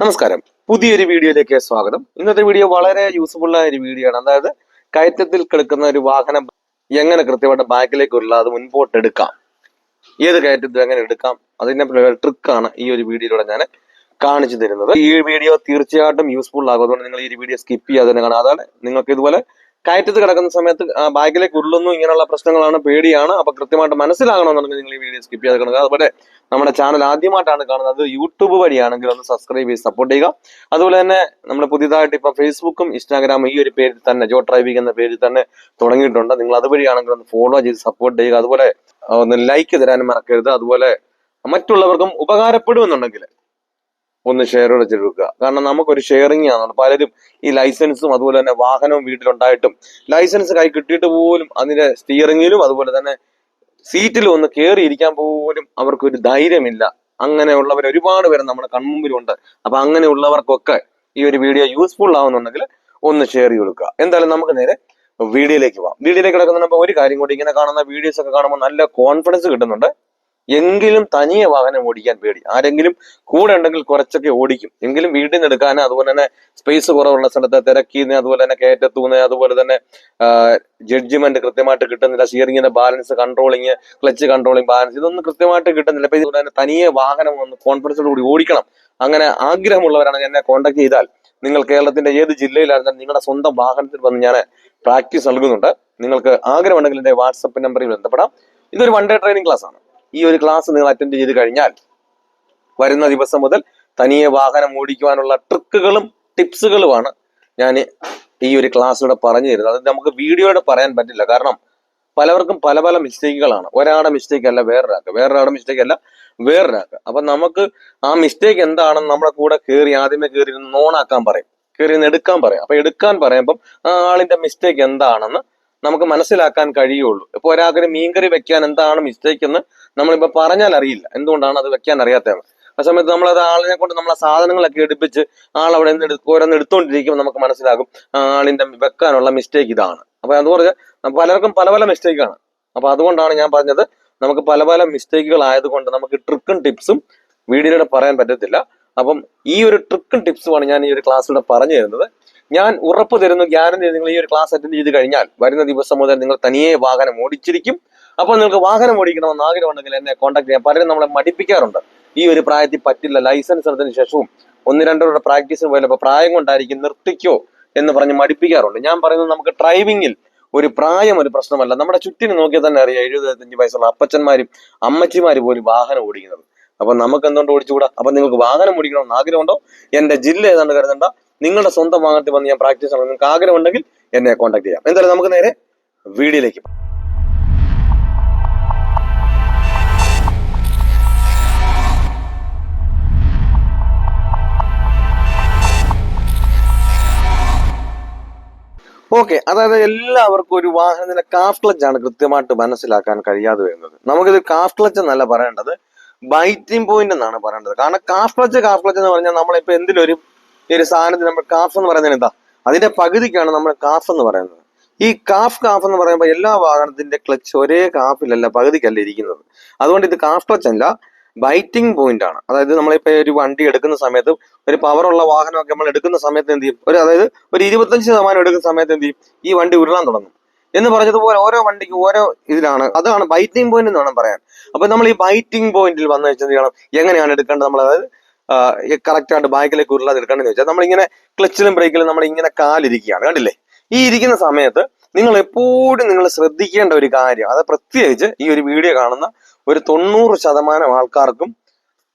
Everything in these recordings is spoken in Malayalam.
നമസ്കാരം. പുതിയൊരു വീഡിയോയിലേക്ക് സ്വാഗതം. ഇന്നത്തെ വീഡിയോ വളരെ യൂസ്ഫുൾ ആയ ഒരു വീഡിയോ ആണ്. അതായത് കയറ്റത്തിൽ കിടക്കുന്ന ഒരു വാഹനം എങ്ങനെ കൃത്യമായിട്ട് ബാക്കിലേക്ക് ഉള്ള അത് മുൻപോട്ട് എടുക്കാം. ഏത് കയറ്റത്തിൽ എങ്ങനെ എടുക്കാം അതിന്റെ ട്രിക്കാണ് ഈ ഒരു വീഡിയോയിലൂടെ ഞാൻ കാണിച്ചു തരുന്നത്. ഈ വീഡിയോ തീർച്ചയായിട്ടും യൂസ്ഫുൾ ആകും അതുകൊണ്ട് നിങ്ങൾ ഈ വീഡിയോ സ്കിപ്പ് ചെയ്യാതെ തന്നെ കാണാം അതാണ് നിങ്ങൾക്ക് ഇതുപോലെ കയറ്റത്തിൽ കിടക്കുന്ന സമയത്ത് ബാഗിലേക്ക് ഉരുളുന്നു ഇങ്ങനെയുള്ള പ്രശ്നങ്ങളാണ് പേടിയാണ്. അപ്പൊ കൃത്യമായിട്ട് മനസ്സിലാകണമെന്നുണ്ടെങ്കിൽ നിങ്ങൾ ഈ വീഡിയോ സ്കിപ്പ് ചെയ്ത് കാണുക അതുപോലെ നമ്മുടെ ചാനൽ ആദ്യമായിട്ടാണ് കാണുന്നത് യൂട്യൂബ് വഴിയാണെങ്കിൽ ഒന്ന് സബ്സ്ക്രൈബ് ചെയ്ത് സപ്പോർട്ട് ചെയ്യുക. അതുപോലെ തന്നെ നമ്മൾ പുതിയതായിട്ട് ഇപ്പൊ ഫേസ്ബുക്കും ഇൻസ്റ്റാഗ്രാമും ഈ ഒരു പേരിൽ തന്നെ ജോ ഡ്രൈവിംഗ് എന്ന പേരിൽ തന്നെ തുടങ്ങിയിട്ടുണ്ട്. നിങ്ങൾ അതുവഴിയാണെങ്കിൽ ഒന്ന് ഫോളോ ചെയ്ത് സപ്പോർട്ട് ചെയ്യുക. അതുപോലെ ഒന്ന് ലൈക്ക് തരാനും മറക്കരുത്. അതുപോലെ മറ്റുള്ളവർക്കും ഉപകാരപ്പെടുമെന്നുണ്ടെങ്കിൽ ഒന്ന് ഷെയർ വെച്ചെടുക്കുക കാരണം നമുക്കൊരു ഷെയറിംഗ് ആണ്. പലരും ഈ ലൈസൻസും അതുപോലെ തന്നെ വാഹനവും വീട്ടിലുണ്ടായിട്ടും ലൈസൻസ് കൈ കിട്ടിയിട്ട് പോലും അതിന്റെ സ്റ്റിയറിംഗിലും അതുപോലെ തന്നെ സീറ്റിലും ഒന്ന് കയറി ഇരിക്കാൻ പോലും അവർക്കൊരു ധൈര്യമില്ല. അങ്ങനെയുള്ളവർ ഒരുപാട് പേര് നമ്മുടെ കൺമുമ്പിലുണ്ട്. അപ്പൊ അങ്ങനെയുള്ളവർക്കൊക്കെ ഈ ഒരു വീഡിയോ യൂസ്ഫുൾ ആവുന്നുണ്ടെങ്കിൽ ഒന്ന് ഷെയർ ചെയ്ത് കൊടുക്കുക. എന്തായാലും നമുക്ക് നേരെ വീഡിയോയിലേക്ക് പോവാം. വീഡിയോയിലേക്ക് കിടക്കുന്ന ഒരു കാര്യം കൂടി ഇങ്ങനെ കാണുന്ന വീഡിയോസ് ഒക്കെ കാണുമ്പോൾ നല്ല കോൺഫിഡൻസ് കിട്ടുന്നുണ്ട്. എങ്കിലും തനിയെ വാഹനം ഓടിക്കാൻ പേടി. ആരെങ്കിലും കൂടെ ഉണ്ടെങ്കിൽ കുറച്ചൊക്കെ ഓടിക്കും. എങ്കിലും വീട്ടിൽ നിന്ന് എടുക്കാൻ അതുപോലെ തന്നെ സ്പേസ് കുറവുള്ള സ്ഥലത്ത് തിരക്കിന്ന് അതുപോലെ തന്നെ കയറ്റത്തൂന്ന് അതുപോലെ തന്നെ ജഡ്ജ്മെന്റ് കൃത്യമായിട്ട് കിട്ടുന്നില്ല. സ്റ്റിയറിംഗിന്റെ balance controlling clutch controlling balance ഇതൊന്നും കൃത്യമായിട്ട് കിട്ടുന്നില്ല. അപ്പൊ ഇതുപോലെ തന്നെ തനിയെ വാഹനം ഒന്ന് കോൺഫിഡൻസോട് കൂടി ഓടിക്കണം. അങ്ങനെ ആഗ്രഹമുള്ളവരാണ് എന്നെ കോൺടാക്ട് ചെയ്താൽ. നിങ്ങൾ കേരളത്തിന്റെ ഏത് ജില്ലയിലായിരുന്നാലും നിങ്ങളുടെ സ്വന്തം വാഹനത്തിൽ വന്ന് ഞാൻ പ്രാക്ടീസ് നൽകുന്നുണ്ട്. നിങ്ങൾക്ക് ആഗ്രഹമുണ്ടെങ്കിൽ എന്റെ വാട്സപ്പ് നമ്പറിൽ ബന്ധപ്പെടാം. ഇതൊരു വൺ ഡേ ട്രെയിനിങ് ക്ലാസ് ആണ്. ഈ ഒരു ക്ലാസ് നിങ്ങൾ അറ്റൻഡ് ചെയ്ത് കഴിഞ്ഞാൽ വരുന്ന ദിവസം മുതൽ തനിയെ വാഹനം ഓടിക്കുവാനുള്ള ട്രിക്കുകളും ടിപ്സുകളുമാണ് ഞാൻ ഈ ഒരു ക്ലാസ്സിലൂടെ പറഞ്ഞു തരുന്നത്. അത് നമുക്ക് വീഡിയോയുടെ പറയാൻ പറ്റില്ല. കാരണം പലവർക്കും പല പല മിസ്റ്റേക്കുകളാണ് ഒരാളുടെ മിസ്റ്റേക്ക് അല്ല വേറൊരാൾക്ക്. വേറൊരാളുടെ മിസ്റ്റേക്ക് അല്ല വേറൊരാൾക്ക്. അപ്പൊ നമുക്ക് ആ മിസ്റ്റേക്ക് എന്താണെന്ന് നമ്മുടെ കൂടെ കയറി ആദ്യമേ കയറി നോണാക്കാൻ പറയും. കയറി നിന്ന് എടുക്കാൻ പറയും. അപ്പൊ എടുക്കാൻ പറയുമ്പം ആ ആളിന്റെ മിസ്റ്റേക്ക് എന്താണെന്ന് നമുക്ക് മനസ്സിലാക്കാൻ കഴിയുള്ളൂ. ഇപ്പൊ ഒരാൾക്ക് മീൻകറി വെക്കാൻ എന്താണ് മിസ്റ്റേക്ക് എന്ന് നമ്മളിപ്പോ പറഞ്ഞാൽ അറിയില്ല. എന്തുകൊണ്ടാണ് അത് വെക്കാൻ അറിയാത്തത്? ആ സമയത്ത് നമ്മൾ അത് ആളിനെ കൊണ്ട് നമ്മളെ സാധനങ്ങളൊക്കെ എടുപ്പിച്ച് ആൾ അവിടെ നിന്ന് ഓരോന്ന് എടുത്തുകൊണ്ടിരിക്കുമ്പോൾ നമുക്ക് മനസ്സിലാകും ആളിന്റെ വെക്കാനുള്ള മിസ്റ്റേക്ക് ഇതാണ്. അപ്പൊ അത് പറഞ്ഞാൽ പലർക്കും പല പല മിസ്റ്റേക്കാണ് അപ്പൊ അതുകൊണ്ടാണ് ഞാൻ പറഞ്ഞത് നമുക്ക് പല പല മിസ്റ്റേക്കുകൾ ആയതുകൊണ്ട് നമുക്ക് ട്രിക്കും ടിപ്സും വീഡിയോയിലൂടെ പറയാൻ പറ്റത്തില്ല. അപ്പം ഈ ഒരു ട്രിക്കും ടിപ്സുമാണ് ഞാൻ ഈ ഒരു ക്ലാസ്സിലൂടെ പറഞ്ഞു തരുന്നത്. ഞാൻ ഉറപ്പ് തരുന്നു ഗ്യാരണ്ടി നിങ്ങൾ ഈ ഒരു ക്ലാസ് അറ്റൻഡ് ചെയ്ത് കഴിഞ്ഞാൽ വരുന്ന ദിവസം മുതൽ നിങ്ങൾ തനിയെ വാഹനം ഓടിച്ചിരിക്കും. അപ്പോൾ നിങ്ങൾക്ക് വാഹനം ഓടിക്കണമെന്ന് ആഗ്രഹമുണ്ടെങ്കിൽ എന്നെ കോൺടാക്ട് ചെയ്യാം പലരും നമ്മളെ മടിപ്പിക്കാറുണ്ട്. ഈ ഒരു പ്രായത്തിൽ പറ്റില്ല ലൈസൻസ് എടുത്തതിന് ശേഷവും ഒന്ന് രണ്ടോടെ പ്രാക്ടീസിന് പോയപ്പോൾ പ്രായം കൊണ്ടായിരിക്കും നിർത്തിക്കോ എന്ന് പറഞ്ഞ് മടിപ്പിക്കാറുണ്ട്. ഞാൻ പറയുന്നത് നമുക്ക് ഡ്രൈവിംഗിൽ ഒരു പ്രായം ഒരു പ്രശ്നമല്ല. നമ്മുടെ ചുറ്റിന് നോക്കിയാൽ തന്നെ അറിയാം എഴുപത്തഞ്ച് വയസ്സുള്ള അപ്പച്ചന്മാരും അമ്മച്ചിമാരും പോലും വാഹനം ഓടിക്കുന്നത്. അപ്പൊ നമുക്ക് എന്തുകൊണ്ട് ഓടിച്ചുകൂടാ? അപ്പൊ നിങ്ങൾക്ക് വാഹനം ഓടിക്കണമെന്ന് ആഗ്രഹമുണ്ടോ? എന്റെ ജില്ല ഏതാണ്ട് കരുതണ്ട. നിങ്ങളുടെ സ്വന്തം വാഹനത്തിൽ വന്ന് ഞാൻ പ്രാക്ടീസ് ആണ് നിങ്ങൾക്ക് ആഗ്രഹമുണ്ടെങ്കിൽ എന്നെ കോൺടാക്ട് ചെയ്യാം. എന്തായാലും നമുക്ക് നേരെ വീഡിയോയിലേക്ക് ഓക്കെ അതായത് എല്ലാവർക്കും ഒരു വാഹനത്തിന്റെ കാഫ് ക്ലച്ച് ആണ് കൃത്യമായിട്ട് മനസ്സിലാക്കാൻ കഴിയാതെ വരുന്നത്. നമുക്കിത് കാഫ് ക്ലച്ച് എന്നല്ല പറയേണ്ടത് ബൈറ്റിംഗ് പോയിന്റ് എന്നാണ് പറയേണ്ടത്. കാരണം കാഫ് ക്ലച്ച് കാഫ് ക്ലച്ച് എന്ന് പറഞ്ഞാൽ നമ്മളിപ്പോ എന്തിലൊരു ഈ ഒരു സാധനത്തിന് നമ്മൾ കാഫ് എന്ന് പറയുന്നത് എന്താ? അതിന്റെ പകുതിക്കാണ് നമ്മൾ കാഫ് എന്ന് പറയുന്നത്. ഈ കാഫ് കാഫ് എന്ന് പറയുമ്പോൾ എല്ലാ വാഹനത്തിന്റെ ക്ലച്ച് ഒരേ കാഫിലല്ല പകുതിക്കല്ല ഇരിക്കുന്നത്. അതുകൊണ്ട് ഇത് കാഫ് ക്ലച്ച് അല്ല. ബൈറ്റിംഗ് പോയിന്റ് ആണ്. അതായത് നമ്മളിപ്പോ ഒരു വണ്ടി എടുക്കുന്ന സമയത്ത് ഒരു പവറുള്ള വാഹനമൊക്കെ നമ്മൾ എടുക്കുന്ന സമയത്ത് എന്ത് ചെയ്യും? ഒരു അതായത് ഒരു ഇരുപത്തഞ്ച് ശതമാനം എടുക്കുന്ന സമയത്ത് എന്ത് ചെയ്യും? ഈ വണ്ടി ഉരുളാൻ തുടങ്ങും. എന്ന് പറഞ്ഞതുപോലെ ഓരോ വണ്ടിക്ക് ഓരോ ഇതിലാണ്. അതാണ് ബൈറ്റിംഗ് പോയിന്റ് എന്ന് വേണം പറയാൻ. അപ്പൊ നമ്മൾ ഈ ബൈറ്റിംഗ് പോയിന്റിൽ വന്നു വെച്ചാൽ എന്ത് ചെയ്യണം? എങ്ങനെയാണ് എടുക്കേണ്ടത്? നമ്മൾ അതായത് കറക്റ്റ് ആയിട്ട് ബാക്കിലേക്ക് ഉരുളാതെ എടുക്കേണ്ടതെന്ന് വെച്ചാൽ നമ്മളിങ്ങനെ ക്ലച്ചിലും ബ്രേക്കിലും നമ്മൾ ഇങ്ങനെ കാലിരിക്കുകയാണ്. കണ്ടില്ലേ? ഈ ഇരിക്കുന്ന സമയത്ത് നിങ്ങൾ എപ്പോഴും നിങ്ങൾ ശ്രദ്ധിക്കേണ്ട ഒരു കാര്യം. അത് പ്രത്യേകിച്ച് ഈ ഒരു വീഡിയോ കാണുന്ന ഒരു തൊണ്ണൂറ് ശതമാനം ആൾക്കാർക്കും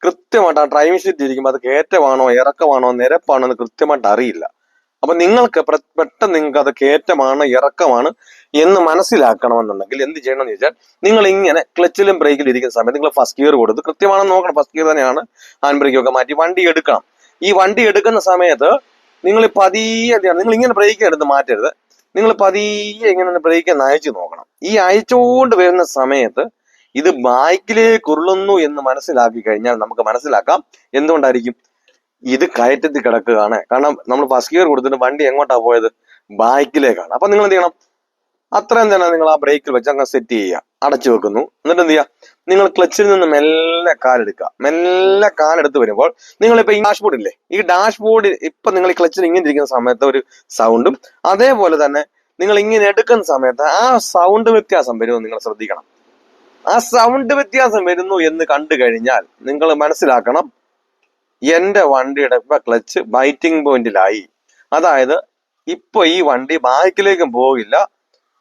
കൃത്യമായിട്ട് ആ ഡ്രൈവിംഗ് സീറ്റ് ഇരിക്കുമ്പോൾ അത് കയറ്റമാണോ ഇറക്കമാണോ നിരപ്പാണോ എന്ന് കൃത്യമായിട്ട് അറിയില്ല. അപ്പൊ നിങ്ങൾക്ക് പെട്ടെന്ന് നിങ്ങൾക്ക് അത് കയറ്റമാണ് ഇറക്കമാണ് എന്ന് മനസ്സിലാക്കണമെന്നുണ്ടെങ്കിൽ എന്ത് ചെയ്യണം എന്ന് ചോദിച്ചാൽ നിങ്ങൾ ഇങ്ങനെ ക്ലച്ചിലും ബ്രേക്കിലും ഇരിക്കുന്ന സമയത്ത് നിങ്ങൾ ഫസ്റ്റ് ഗിയർ കൊടുത്ത് കൃത്യമാണെന്ന് നോക്കണം. ഫസ്റ്റ് ഗിയർ തന്നെയാണ് ഹാൻഡ് ബ്രേക്കൊക്കെ മാറ്റി വണ്ടി എടുക്കണം. ഈ വണ്ടി എടുക്കുന്ന സമയത്ത് നിങ്ങൾ പതിയെ നിങ്ങൾ ഇങ്ങനെ ബ്രേക്ക് എടുത്ത് മാറ്റരുത്. നിങ്ങൾ പതിയെ ഇങ്ങനെ ബ്രേക്ക് അയച്ചു നോക്കണം. ഈ അയച്ചുകൊണ്ട് വരുന്ന സമയത്ത് ഇത് ബാക്കിലേക്ക് ഉരുളുന്നു എന്ന് മനസ്സിലാക്കി കഴിഞ്ഞാൽ നമുക്ക് മനസ്സിലാക്കാം എന്തുകൊണ്ടായിരിക്കും ഇത് കയറ്റത്തി കിടക്കുകയാണ്. കാരണം നമ്മൾ ഫസ്റ്റ് ഗിയർ കൊടുത്തിട്ട് വണ്ടി എങ്ങോട്ടാ പോയത്? ബാക്കിലേക്കാണ് അപ്പൊ നിങ്ങൾ എന്ത് ചെയ്യണം? അത്രയും തന്നെ നിങ്ങൾ ആ ബ്രേക്കിൽ വെച്ച് അങ്ങ് സെറ്റ് ചെയ്യുക. അടച്ചു വെക്കുന്നു. എന്നിട്ട് എന്ത് ചെയ്യുക? നിങ്ങൾ ക്ലച്ചിൽ നിന്ന് മെല്ലെ കാലെടുക്കുക മെല്ലെ കാലെടുത്ത് വരുമ്പോൾ നിങ്ങളിപ്പോ ഈ ഡാഷ്ബോർഡ് ഇല്ലേ? ഈ ഡാഷ്ബോർഡ് ഇപ്പൊ നിങ്ങൾ ഈ ക്ലച്ചിൽ ഇങ്ങനെ ഇരിക്കുന്ന സമയത്ത് ഒരു സൗണ്ടും അതേപോലെ തന്നെ നിങ്ങൾ ഇങ്ങനെ എടുക്കുന്ന സമയത്ത് ആ സൗണ്ട് വ്യത്യാസം വരുമെന്ന് നിങ്ങൾ ശ്രദ്ധിക്കണം. ആ സൗണ്ട് വ്യത്യാസം വരുന്നു എന്ന് കണ്ടു കഴിഞ്ഞാൽ നിങ്ങൾ മനസ്സിലാക്കണം എന്റെ വണ്ടിയുടെ ഇപ്പൊ ക്ലച്ച് ബൈറ്റിംഗ് പോയിന്റിലായി അതായത് ഇപ്പൊ ഈ വണ്ടി ബാക്കിലേക്കും പോകില്ല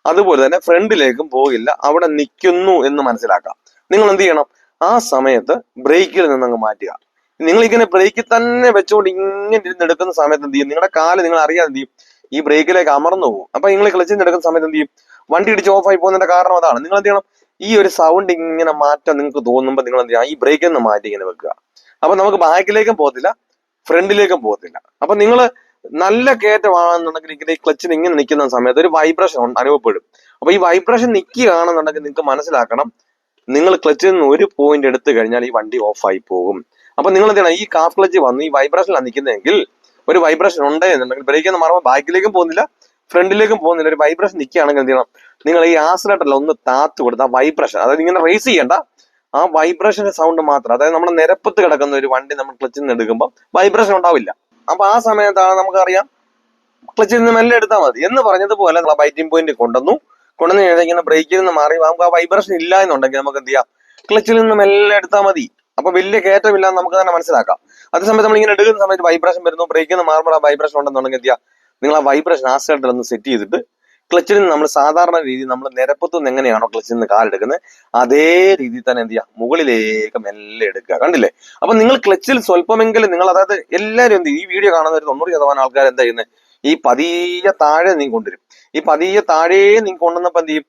അതുപോലെ തന്നെ ഫ്രണ്ടിലേക്കും പോകില്ല അവിടെ നിൽക്കുന്നു എന്ന് മനസ്സിലാക്കാം. നിങ്ങൾ എന്ത് ചെയ്യണം? ആ സമയത്ത് ബ്രേക്കിൽ നിന്ന് അങ്ങ് മാറ്റുക. നിങ്ങൾ ഇങ്ങനെ ബ്രേക്കിൽ തന്നെ വെച്ചുകൊണ്ട് ഇങ്ങനെ ഇരുന്നെടുക്കുന്ന സമയത്ത് എന്ത് ചെയ്യും? നിങ്ങളുടെ കാൽ നിങ്ങൾ അറിയാതെ എന്ത് ചെയ്യും? ഈ ബ്രേക്കിലേക്ക് അമർന്നു പോകും. അപ്പൊ നിങ്ങൾ എടുക്കുന്ന സമയത്ത് എന്ത് ചെയ്യും? വണ്ടി ഇടിച്ച് ഓഫായി പോകുന്നതിന്റെ കാരണം അതാണ്. നിങ്ങൾ എന്ത് ചെയ്യണം? ഈ ഒരു സൗണ്ട് ഇങ്ങനെ മാറ്റം നിങ്ങൾക്ക് തോന്നുമ്പോൾ നിങ്ങൾ എന്ത് ചെയ്യാം ഈ ബ്രേക്കിൽ നിന്ന് മാറ്റി ഇങ്ങനെ വെക്കുക. അപ്പൊ നമുക്ക് ബാക്കിലേക്കും പോകത്തില്ല ഫ്രണ്ടിലേക്കും പോകത്തില്ല. അപ്പൊ നിങ്ങൾ നല്ല കയറ്റമാണെന്നുണ്ടെങ്കിൽ ഇങ്ങനെ ഈ ക്ലച്ചിന് ഇങ്ങനെ നിൽക്കുന്ന സമയത്ത് ഒരു വൈബ്രേഷൻ അനുഭവപ്പെടും. അപ്പൊ ഈ വൈബ്രേഷൻ നിൽക്കുകയാണെന്നുണ്ടെങ്കിൽ നിങ്ങൾക്ക് മനസ്സിലാക്കണം നിങ്ങൾ ക്ലച്ചിൽ നിന്ന് ഒരു പോയിന്റ് എടുത്തു കഴിഞ്ഞാൽ ഈ വണ്ടി ഓഫായി പോകും. അപ്പൊ നിങ്ങൾ എന്താണ് ഈ കാഫ് ക്ലച്ച് വന്ന് ഈ വൈബ്രേഷനിലാണ് നിൽക്കുന്നതെങ്കിൽ ഒരു വൈബ്രേഷൻ ഉണ്ട് എന്നുണ്ടെങ്കിൽ ബ്രേക്ക് എന്ന് മാറുമ്പോൾ ബാക്കിലേക്കും പോകുന്നില്ല ഫ്രണ്ടിലേക്കും പോകുന്നില്ല ഒരു വൈബ്രേഷൻ നിൽക്കുകയാണെങ്കിൽ എന്ത് ചെയ്യണം? നിങ്ങൾ ഈ ആസിലേറ്ററിൽ ഒന്ന് താത്ത് കൊടുത്ത വൈബ്രേഷൻ അതായത് ഇങ്ങനെ റേസ് ചെയ്യേണ്ട ആ വൈബ്രേഷന്റെ സൗണ്ട് മാത്രം അതായത് നമ്മുടെ നിരപ്പത്ത് കിടക്കുന്ന ഒരു വണ്ടി നമ്മൾ ക്ലച്ചിൽ നിന്ന് എടുക്കുമ്പോൾ വൈബ്രേഷൻ ഉണ്ടാവില്ല. അപ്പൊ ആ സമയത്താണ് നമുക്കറിയാം ക്ലച്ചിൽ നിന്ന് മെല്ലെ എടുത്താൽ മതി. എന്ന് പറഞ്ഞതുപോലെ നമ്മൾ ബൈറ്റിംഗ് പോയിന്റ് കൊണ്ടുവന്നു. കൊണ്ടുവന്ന് കഴിഞ്ഞാൽ ബ്രേക്കിൽ നിന്ന് മാറി നമുക്ക് ആ വൈബ്രേഷൻ ഇല്ല എന്നുണ്ടെങ്കിൽ നമുക്ക് എന്ത് ചെയ്യാം? ക്ലച്ചിൽ നിന്ന് മെല്ലെ എടുത്താൽ മതി. അപ്പൊ വലിയ കയറ്റമില്ല നമുക്ക് തന്നെ മനസ്സിലാക്കാം. അതേസമയത്ത് നമ്മൾ ഇങ്ങനെ എടുക്കുന്ന സമയത്ത് വൈബ്രേഷൻ വരുന്നു. ബ്രേക്കിൽ നിന്ന് മാറുമ്പോൾ ആ വൈബ്രേഷൻ ഉണ്ടെന്നുണ്ടെങ്കിൽ എന്ത് ചെയ്യാം? നിങ്ങൾ ആ വൈബ്രേഷൻ ആ സൈഡിൽ ഒന്ന് സെറ്റ് ചെയ്തിട്ട് ക്ലച്ചിൽ നിന്ന് നമ്മൾ സാധാരണ രീതി നമ്മൾ നിരപ്പത്തു നിന്ന് എങ്ങനെയാണോ ക്ലച്ചിൽ നിന്ന് കാലെടുക്കുന്നത് അതേ രീതിയിൽ തന്നെ എന്ത് ചെയ്യുക മുകളിലേക്ക് മെല്ലെ എടുക്കുക. കണ്ടില്ലേ? അപ്പൊ നിങ്ങൾ ക്ലച്ചിൽ സ്വല്പമെങ്കിലും നിങ്ങൾ അതായത് എല്ലാവരും എന്ത്? ഈ വീഡിയോ കാണുന്ന ഒരു തൊണ്ണൂറ് ശതമാനം ആൾക്കാർ എന്താ ചെയ്യുന്നത് ഈ പതിയെ താഴെ നീ കൊണ്ടുവരും. ഈ പതിയെ താഴേ നീ കൊണ്ടുവന്നപ്പോ എന്ത് ചെയ്യും?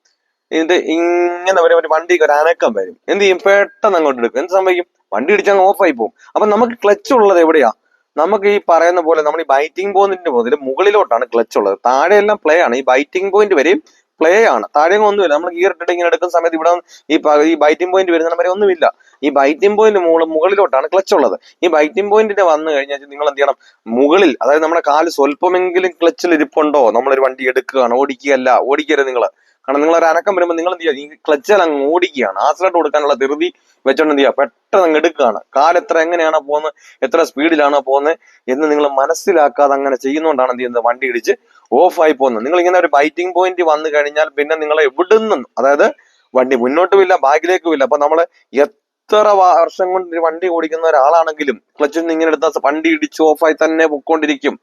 ഇത് ഇങ്ങനെ വരെ. ഒരു വണ്ടിക്ക് ഒരു അനക്കം വരും. എന്ത് ചെയ്യും? പെട്ടെന്ന് അങ്ങോട്ട് എടുക്കും. എന്ത് സംഭവിക്കും? വണ്ടി ഇടിച്ചങ്ങ് ഓഫായി പോകും. അപ്പൊ നമുക്ക് ക്ലച്ച് ഉള്ളത് എവിടെയാ? നമുക്ക് ഈ പറയുന്ന പോലെ നമ്മൾ ഈ ബൈറ്റിംഗ് പോയിന്റിന്റെ മുതൽ മുകളിലോട്ടാണ് ക്ലച്ച് ഉള്ളത്. താഴെയെല്ലാം പ്ലേ ആണ്. ഈ ബൈറ്റിംഗ് പോയിന്റ് വരെയും പ്ലേ ആണ്. താഴെ ഒന്നുമില്ല. നമ്മൾ ഗിയർ ഇട്ടിട്ട് ഇങ്ങനെ എടുക്കുന്ന സമയത്ത് ഇവിടെ ഈ ഈ ബൈറ്റിംഗ് പോയിന്റ് വരുന്ന വരെ ഒന്നുമില്ല. ഈ ബൈറ്റിംഗ് പോയിന്റ് മുകളിൽ മുകളിലോട്ടാണ് ക്ലച്ച് ഉള്ളത്. ഈ ബൈറ്റിംഗ് പോയിന്റിന്റെ വന്നു കഴിഞ്ഞാൽ നിങ്ങൾ എന്ത് ചെയ്യണം മുകളിൽ അതായത് നമ്മുടെ കാൽ സ്വല്പമെങ്കിലും ക്ലച്ചിൽ ഇരിപ്പുണ്ടോ? നമ്മളൊരു വണ്ടി എടുക്കുകയാണ് ഓടിക്കുകയല്ല ഓടിക്കരുത് നിങ്ങൾ കാരണം നിങ്ങൾ ഒരു അനക്കം വരുമ്പോൾ നിങ്ങൾ എന്ത് ചെയ്യുക? ഈ ക്ലച്ചിൽ അങ്ങ് ഓടിക്കുകയാണ്. ആക്സിലേറ്റ് കൊടുക്കാനുള്ള ധൃതി വെച്ചോണ്ട് എന്ത് ചെയ്യുക? പെട്ടെന്ന് അങ്ങ് എടുക്കുകയാണ്. കാൽ എത്ര എങ്ങനെയാണോ പോകുന്നത് എത്ര സ്പീഡിലാണോ പോകുന്നത് എന്ന് നിങ്ങൾ മനസ്സിലാക്കാതെ അങ്ങനെ ചെയ്യുന്നതുകൊണ്ടാണ് എന്ത് ചെയ്യുന്നത്? വണ്ടി ഇടിച്ച് ഓഫായി പോകുന്നത്. നിങ്ങൾ ഇങ്ങനെ ഒരു ബൈറ്റിംഗ് പോയിന്റ് വന്നു കഴിഞ്ഞാൽ പിന്നെ നിങ്ങൾ നിന്നും അതായത് വണ്ടി മുന്നോട്ടുമില്ല ബാക്കിലേക്കും ഇല്ല അപ്പൊ നമ്മൾ എത്ര വർഷം കൊണ്ട് വണ്ടി ഓടിക്കുന്ന ഒരാളാണെങ്കിലും ക്ലച്ചിൽ നിന്ന് ഇങ്ങനെ എടുത്ത വണ്ടി ഇടിച്ച് ഓഫായി തന്നെ പൊക്കോണ്ടിരിക്കും.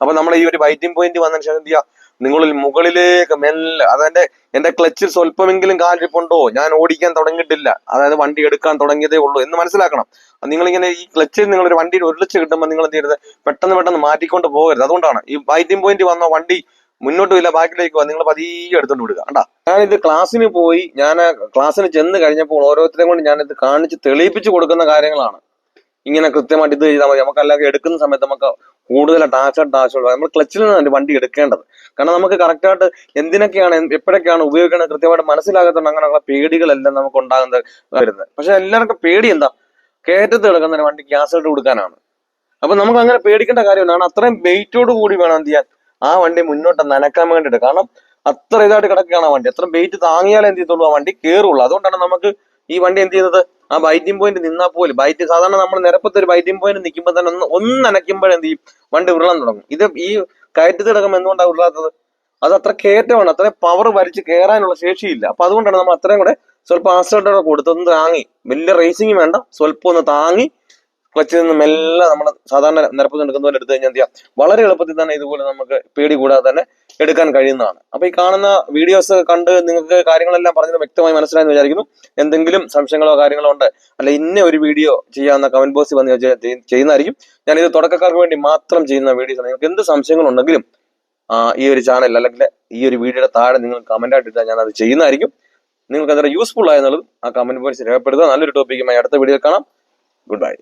അപ്പൊ നമ്മൾ ഈ ഒരു ബൈറ്റിംഗ് പോയിന്റ് വന്നതിന് ശേഷം എന്ത് ചെയ്യുക? നിങ്ങളിൽ മുകളിലേക്ക് മെല്ലെ അതെന്റെ എന്റെ ക്ലച്ചിൽ സ്വല്പമെങ്കിലും കാലിരിപ്പുണ്ടോ ഞാൻ ഓടിക്കാൻ തുടങ്ങിയിട്ടില്ല. അതായത് വണ്ടി എടുക്കാൻ തുടങ്ങിയതേ ഉള്ളൂ എന്ന് മനസ്സിലാക്കണം. നിങ്ങളിങ്ങനെ ഈ ക്ലച്ചിൽ നിങ്ങൾ ഒരു വണ്ടിയിൽ ലക്ഷം കിട്ടുമ്പോൾ നിങ്ങൾ എന്ത് ചെയ്യരുത്? പെട്ടെന്ന് പെട്ടെന്ന് മാറ്റിക്കൊണ്ട് പോകരുത്. അതുകൊണ്ടാണ് ഈ ബൈറ്റിംഗ് പോയിന്റ് വന്ന വണ്ടി മുന്നോട്ടും ഇല്ല ബാക്കിലേക്ക് നിങ്ങൾ പതിയെ എടുത്തോണ്ട് വിടുക കണ്ടാ? ഞാനിത് ക്ലാസ്സിന് പോയി ഞാൻ ക്ലാസ്സിന് ചെന്ന് കഴിഞ്ഞപ്പോൾ ഓരോരുത്തരെയും കൊണ്ട് ഞാനിത് കാണിച്ച് തെളിയിപ്പിച്ച് കൊടുക്കുന്ന കാര്യങ്ങളാണ്. ഇങ്ങനെ കൃത്യമായിട്ട് ഇത് ചെയ്താൽ മതി. നമുക്ക് അല്ലെങ്കിൽ എടുക്കുന്ന സമയത്ത് നമുക്ക് കൂടുതൽ ടാച്ച് ടാച്ച് നമ്മൾ ക്ലച്ചിൽ നിന്നാണ് വണ്ടി എടുക്കേണ്ടത്. കാരണം നമുക്ക് കറക്റ്റായിട്ട് എന്തിനൊക്കെയാണ് എപ്പോഴൊക്കെയാണ് ഉപയോഗിക്കേണ്ടത് കൃത്യമായിട്ട് മനസ്സിലാകത്തുണ്ട് അങ്ങനെയുള്ള പേടികളെല്ലാം നമുക്ക് ഉണ്ടാകുന്നത് വരുന്നത്. പക്ഷെ എല്ലാവർക്കും പേടി എന്താ? കയറ്റത്ത് കിടക്കുന്ന ഒരു വണ്ടി ഗ്യാസ് ഇട്ട് കൊടുക്കാനാണ്. അപ്പൊ നമുക്ക് അങ്ങനെ പേടിക്കേണ്ട കാര്യമില്ല കാരണം അത്രയും വെയിറ്റോട് കൂടി വേണം എന്ത് ചെയ്യാൻ? ആ വണ്ടി മുന്നോട്ട് നനക്കാൻ വേണ്ടിയിട്ട്. കാരണം അത്ര ഇതായിട്ട് കിടക്കുകയാണ് ആ വണ്ടി. അത്ര വെയിറ്റ് താങ്ങിയാലേ എന്ത് ചെയ്യത്തുള്ളൂ? ആ വണ്ടി കയറുള്ളൂ അതുകൊണ്ടാണ് നമുക്ക് ഈ വണ്ടി എന്ത് ചെയ്യുന്നത്? ആ ബൈറ്റിംഗ് പോയിന്റ് നിന്നാൽ പോലും ബൈറ്റ് സാധാരണ നമ്മൾ നിരപ്പത്ത് ഒരു ബൈറ്റിംഗ് പോയിന്റ് നിൽക്കുമ്പോൾ തന്നെ ഒന്ന് ഒന്ന് അനക്കുമ്പോഴെന്ത് ചെയ്യും? വണ്ടി ഉരുളാൻ തുടങ്ങും. ഇത് ഈ കയറ്റി കിടക്കുമ്പോൾ എന്തുകൊണ്ടാണ് ഉരുളാത്തത്? അത് അത്ര കയറ്റമാണ് അത്രയും പവർ വരച്ച് കയറാനുള്ള ശേഷിയില്ല. അപ്പൊ അതുകൊണ്ടാണ് നമ്മൾ അത്രയും കൂടെ സ്വല്പം ആശ്രയോടെ കൊടുത്തൊന്ന് താങ്ങി. വലിയ റേസിംഗ് വേണ്ട സ്വല്പം ഒന്ന് താങ്ങി ക്ലച്ചിൽ നിന്ന് മെല്ലെ നമ്മൾ സാധാരണ നിരപ്പത്ത് എടുക്കുന്ന പോലെ എടുത്തു കഴിഞ്ഞാൽ എന്ത് ചെയ്യാം? വളരെ എളുപ്പത്തിൽ തന്നെ ഇതുപോലെ നമുക്ക് പേടി കൂടാതെ തന്നെ എടുക്കാൻ കഴിയുന്നതാണ്. അപ്പൊ ഈ കാണുന്ന വീഡിയോസ് കണ്ട് നിങ്ങൾക്ക് കാര്യങ്ങളെല്ലാം പറഞ്ഞത് വ്യക്തമായി മനസ്സിലായെന്ന് വിചാരിക്കുന്നു. എന്തെങ്കിലും സംശയങ്ങളോ കാര്യങ്ങളോ ഉണ്ട് അല്ല ഇന്ന ഒരു വീഡിയോ ചെയ്യാവുന്ന കമന്റ് ബോക്സിൽ വന്ന് ചെയ്യുന്നതായിരിക്കും. ഞാൻ ഇത് തുടക്കക്കാർക്ക് വേണ്ടി മാത്രം ചെയ്യുന്ന വീഡിയോസ് നിങ്ങൾക്ക് എന്ത് സംശയങ്ങളുണ്ടെങ്കിലും ഈ ഒരു ചാനൽ അല്ലെങ്കിൽ ഈ ഒരു വീഡിയോയുടെ താഴെ നിങ്ങൾ കമന്റ് ആയിട്ട് ഞാൻ അത് ചെയ്യുന്നതായിരിക്കും. നിങ്ങൾക്ക് അത്ര യൂസ്ഫുൾ ആയെന്നുള്ളത് ആ കമന്റ് ബോക്സിൽ രേഖപ്പെടുത്തുക. നല്ലൊരു ടോപ്പിക്കുമായി അടുത്ത വീഡിയോ കാണാം. Good bye